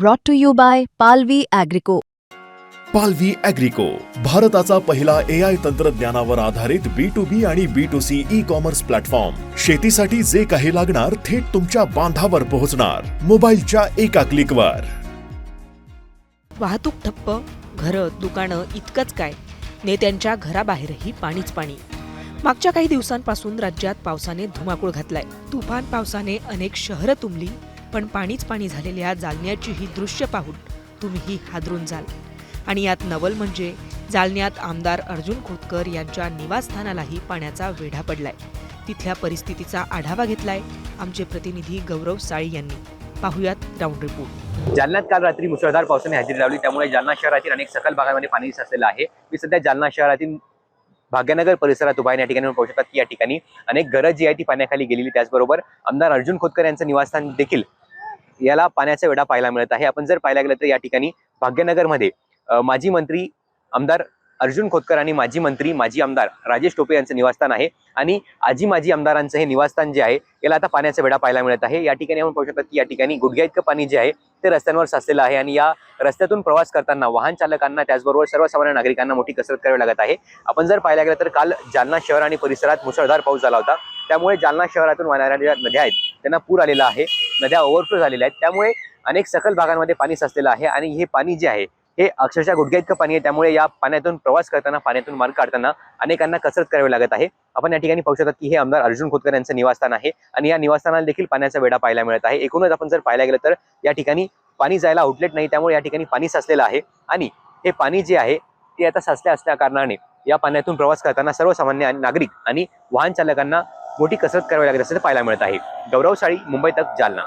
brought to you by Palvi Agrico. पालवी अॅग्रिको भारताचा पहिला ए आय तंत्रज्ञानावर आधारित बी टू बी आणि B to C e-commerce platform शेतीसाठी जे काही लागणार थेट तुमच्या बांधावर पोहोचणार. मोबाईलच्या एका क्लिकवर वाहतूक ठप्प घरं दुकानं इतकंच काय? नेत्यांच्या घराबाहेरही पाणीच पाणी. मागच्या काही दिवसांपासून राज्यात पावसाने धुमाकूळ घातलाय. तुफान पावसाने अनेक शहरं तुंबली पण पाणीच पाणी झालेल्या जालन्याची ही दृश्य पाहून तुम्हीही हादरून जाल. आणि यात नवल म्हणजे जालन्यात आमदार अर्जुन खोतकर यांच्या निवासस्थानालाही पाण्याचा वेढा पडलाय. तिथल्या परिस्थितीचा आढावा घेतलाय आमचे प्रतिनिधी गौरव साळी यांनी. पाहुयात ग्राउंड रिपोर्ट. जालन्यात काल रात्री मुसळधार पावसाने हजेरी लावली त्यामुळे जालना शहरातील अनेक सखल भागांमध्ये पाणी साचलेलं आहे. मी सध्या जालना शहरातील भाग्यनगर परिसरात उभा या ठिकाणी पाहू शकतात की या ठिकाणी अनेक घरं जी आहे ती पाण्याखाली गेलेली त्याचबरोबर आमदार अर्जुन खोतकर यांचं निवासस्थान देखील याला पाण्याचा वेढा पाहायला मिळत आहे. आपण जर पाहायला गेलं तर या ठिकाणी भाग्यनगरमध्ये माजी मंत्री आमदार अर्जुन खोतकर आणि माजी मंत्री माजी आमदार राजेश टोपे यांचं निवासस्थान आहे. आणि आजी माजी आमदारांचं हे निवासस्थान जे आहे याला आता पाण्याचा वेढा पाहायला मिळत आहे. या ठिकाणी आपण पाहू शकतात की या ठिकाणी गुडघ्या इतकं पाणी जे आहे ते रस्त्यांवर साचलेलं आहे. आणि या रस्त्यातून प्रवास करताना वाहन चालकांना त्याचबरोबर सर्वसामान्य नागरिकांना मोठी कसरत करावी लागत आहे. आपण जर पाहायला गेलं तर काल जालना शहर आणि परिसरात मुसळधार पाऊस झाला होता. त्यामुळे जालना शहरातून वाहणाऱ्या ज्या नद्या आहेत त्यांना पूर आलेला आहे. नद्या ओव्हरफ्लो झालेल्या आहेत. त्यामुळे अनेक सकल भागांमध्ये पाणी साचलेलं आहे आणि हे पाणी जे आहे हे अक्षरशः गुडघ्या इतकं पाणी आहे. त्यामुळे या पाण्यातून प्रवास करताना पाण्यातून मार्ग काढताना अनेकांना कसरत करावी लागत आहे. आपण या ठिकाणी पाहू शकतात की हे आमदार अर्जुन खोतकर यांचं निवासस्थान आहे आणि या निवासस्थानाला देखील पाण्याचा वेढा पाहायला मिळत आहे. एकूणच आपण जर पाहायला गेलं तर या ठिकाणी पाणी जायला आउटलेट नाही त्यामुळे या ठिकाणी पाणी साचलेलं आहे आणि हे पाणी जे आहे ते आता साचले असल्या कारणाने या पाण्यातून प्रवास करताना सर्वसामान्य आणि नागरिक आणि वाहन चालकांना मोठी कसरत करावी लागत असल्याचं पाहायला मिळत आहे. गौरव साळी मुंबई तक जालना.